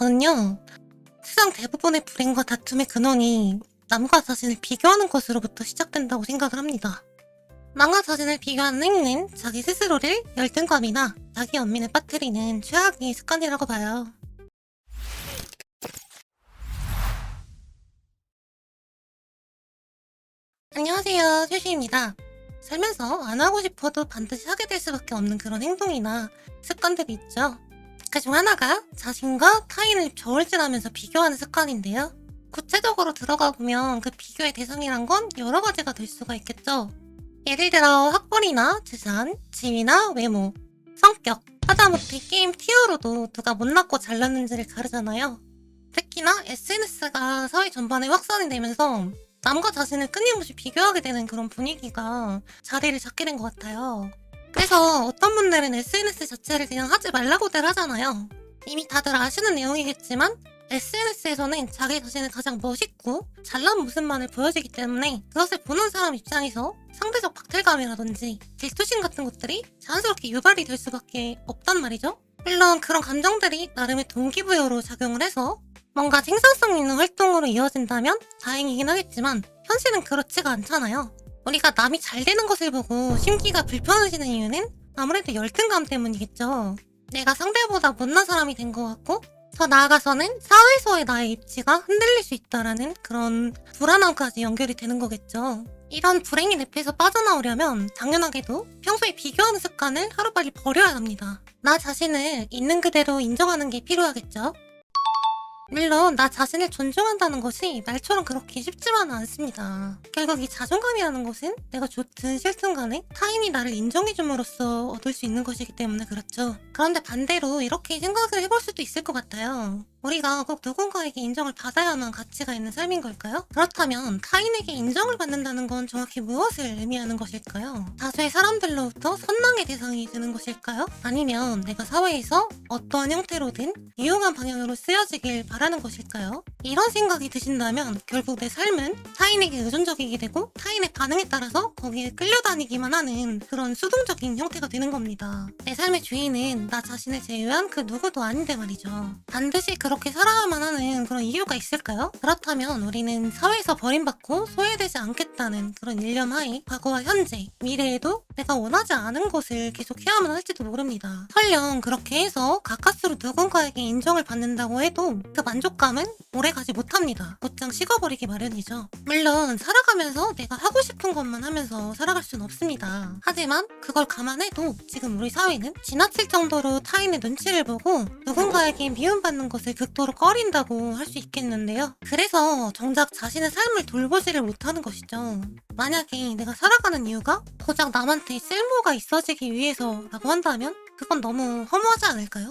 저는요, 세상 대부분의 불행과 다툼의 근원이 남과 자신을 비교하는 것으로부터 시작된다고 생각을 합니다. 남과 자신을 비교하는 행위는 자기 스스로를 열등감이나 자기 연민에 빠뜨리는 최악의 습관이라고 봐요. 안녕하세요, 슈시입니다. 살면서 안 하고 싶어도 반드시 하게 될 수밖에 없는 그런 행동이나 습관들이 있죠. 그중 하나가 자신과 타인을 저울질하면서 비교하는 습관인데요. 구체적으로 들어가 보면 그 비교의 대상이란 건 여러 가지가 될 수가 있겠죠. 예를 들어 학벌이나 재산, 지위나 외모, 성격, 하다못해 게임 티어로도 누가 못났고 잘났는지를 가르잖아요. 특히나 SNS가 사회 전반에 확산이 되면서 남과 자신을 끊임없이 비교하게 되는 그런 분위기가 자리를 잡게 된 것 같아요. 그래서 어떤 분들은 SNS 자체를 그냥 하지 말라고들 하잖아요. 이미 다들 아시는 내용이겠지만 SNS에서는 자기 자신을 가장 멋있고 잘난 모습만을 보여주기 때문에 그것을 보는 사람 입장에서 상대적 박탈감이라든지 질투심 같은 것들이 자연스럽게 유발이 될 수밖에 없단 말이죠. 물론 그런 감정들이 나름의 동기부여로 작용을 해서 뭔가 생산성 있는 활동으로 이어진다면 다행이긴 하겠지만 현실은 그렇지가 않잖아요. 우리가 남이 잘 되는 것을 보고 심기가 불편해지는 이유는 아무래도 열등감 때문이겠죠. 내가 상대보다 못난 사람이 된 것 같고 더 나아가서는 사회에서의 나의 입지가 흔들릴 수 있다라는 그런 불안함까지 연결이 되는 거겠죠. 이런 불행의 늪에서 빠져나오려면 당연하게도 평소에 비교하는 습관을 하루빨리 버려야 합니다. 나 자신을 있는 그대로 인정하는 게 필요하겠죠. 물론 나 자신을 존중한다는 것이 말처럼 그렇게 쉽지만은 않습니다. 결국 이 자존감이라는 것은 내가 좋든 싫든 간에 타인이 나를 인정해줌으로써 얻을 수 있는 것이기 때문에 그렇죠. 그런데 반대로 이렇게 생각을 해볼 수도 있을 것 같아요. 우리가 꼭 누군가에게 인정을 받아야만 가치가 있는 삶인 걸까요? 그렇다면 타인에게 인정을 받는다는 건 정확히 무엇을 의미하는 것일까요? 다수의 사람들로부터 선망의 대상이 되는 것일까요? 아니면 내가 사회에서 어떠한 형태로든 유용한 방향으로 쓰여지길 바라는 것일까요? 이런 생각이 드신다면 결국 내 삶은 타인에게 의존적이게 되고 타인의 반응에 따라서 거기에 끌려다니기만 하는 그런 수동적인 형태가 되는 겁니다. 내 삶의 주인은 나 자신을 제외한 그 누구도 아닌데 말이죠. 반드시 그 렇게 살아야만 하는 그런 이유가 있을까요? 그렇다면 우리는 사회에서 버림받고 소외되지 않겠다는 그런 일념 하에 과거와 현재, 미래에도 내가 원하지 않은 것을 계속 해야만 할지도 모릅니다. 설령 그렇게 해서 가까스로 누군가에게 인정을 받는다고 해도 그 만족감은 오래가지 못합니다. 곧장 식어버리기 마련이죠. 물론 살아가면서 내가 하고 싶은 것만 하면서 살아갈 수는 없습니다. 하지만 그걸 감안해도 지금 우리 사회는 지나칠 정도로 타인의 눈치를 보고 누군가에게 미움받는 것을 극도로 꺼린다고 할 수 있겠는데요. 그래서 정작 자신의 삶을 돌보지를 못하는 것이죠. 만약에 내가 살아가는 이유가 고작 남한테 쓸모가 있어지기 위해서라고 한다면 그건 너무 허무하지 않을까요?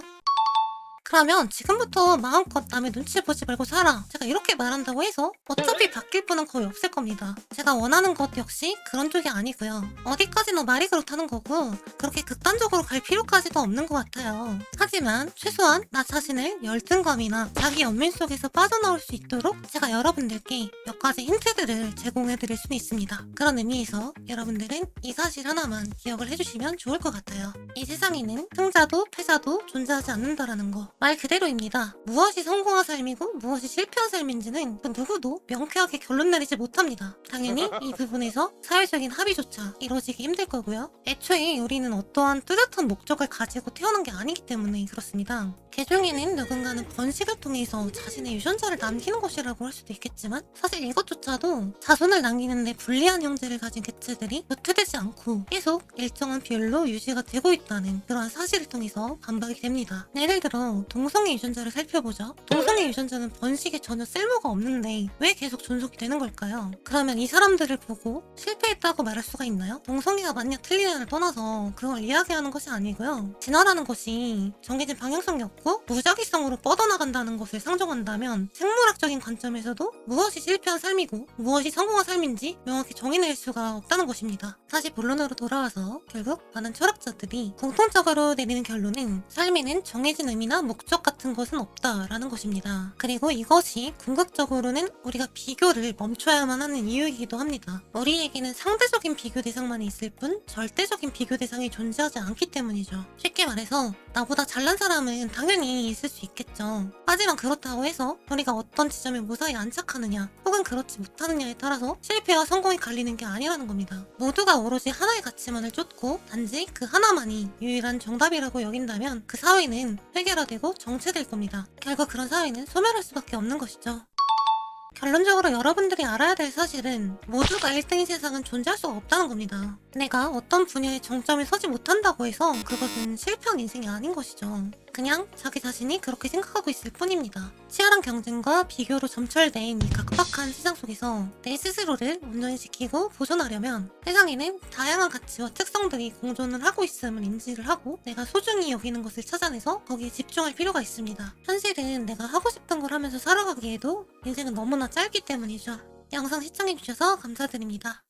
그러면 지금부터 마음껏 남의 눈치 보지 말고 살아. 제가 이렇게 말한다고 해서 어차피 바뀔 분은 거의 없을 겁니다. 제가 원하는 것 역시 그런 쪽이 아니고요. 어디까지나 말이 그렇다는 거고 그렇게 극단적으로 갈 필요까지도 없는 것 같아요. 하지만 최소한 나 자신을 열등감이나 자기 연민 속에서 빠져나올 수 있도록 제가 여러분들께 몇 가지 힌트들을 제공해 드릴 수는 있습니다. 그런 의미에서 여러분들은 이 사실 하나만 기억을 해주시면 좋을 것 같아요. 이 세상에는 승자도 패자도 존재하지 않는다라는 거. 말 그대로입니다. 무엇이 성공한 삶이고 무엇이 실패한 삶인지는 그 누구도 명쾌하게 결론 내리지 못합니다. 당연히 이 부분에서 사회적인 합의조차 이루어지기 힘들 거고요. 애초에 우리는 어떠한 뚜렷한 목적을 가지고 태어난 게 아니기 때문에 그렇습니다. 개중에는 누군가는 번식을 통해서 자신의 유전자를 남기는 것이라고 할 수도 있겠지만 사실 이것조차도 자손을 남기는데 불리한 형제를 가진 개체들이 도태되지 않고 계속 일정한 비율로 유지가 되고 있다는 그러한 사실을 통해서 반박이 됩니다. 예를 들어 동성애 유전자를 살펴보죠. 동성애 유전자는 번식에 전혀 쓸모가 없는데 왜 계속 존속이 되는 걸까요? 그러면 이 사람들을 보고 실패했다고 말할 수가 있나요? 동성애가 맞냐 틀리냐를 떠나서 그걸 이야기하는 것이 아니고요. 진화라는 것이 정해진 방향성이 없고 무작위성으로 뻗어나간다는 것을 상정한다면 생물학적인 관점에서도 무엇이 실패한 삶이고 무엇이 성공한 삶인지 명확히 정의낼 수가 없다는 것입니다. 사실 본론으로 돌아와서 결국 많은 철학자들이 공통적으로 내리는 결론은 삶에는 정해진 의미나 목적 같은 것은 없다라는 것입니다. 그리고 이것이 궁극적으로는 우리가 비교를 멈춰야만 하는 이유이기도 합니다. 우리에게는 상대적인 비교 대상만 있을 뿐 절대적인 비교 대상이 존재하지 않기 때문이죠. 쉽게 말해서 나보다 잘난 사람은 당연히 있을 수 있겠죠. 하지만 그렇다고 해서 우리가 어떤 지점에 무사히 안착하느냐 혹은 그렇지 못하느냐에 따라서 실패와 성공이 갈리는 게 아니라는 겁니다. 모두가 오로지 하나의 가치만을 쫓고 단지 그 하나만이 유일한 정답이라고 여긴다면 그 사회는 획일화되고 정체될 겁니다. 결국 그런 사회는 소멸할 수밖에 없는 것이죠. 결론적으로 여러분들이 알아야 될 사실은 모두가 1등인 세상은 존재할 수가 없다는 겁니다. 내가 어떤 분야에 정점에 서지 못한다고 해서 그것은 실패한 인생이 아닌 것이죠. 그냥 자기 자신이 그렇게 생각하고 있을 뿐입니다. 치열한 경쟁과 비교로 점철된 이 각박한 세상 속에서 내 스스로를 온전히 지키고 보존하려면 세상에는 다양한 가치와 특성들이 공존을 하고 있음을 인지를 하고 내가 소중히 여기는 것을 찾아내서 거기에 집중할 필요가 있습니다. 현실은 내가 하고 싶은 걸 하면서 살아가기에도 인생은 너무나 짧기 때문이죠. 영상 시청해주셔서 감사드립니다.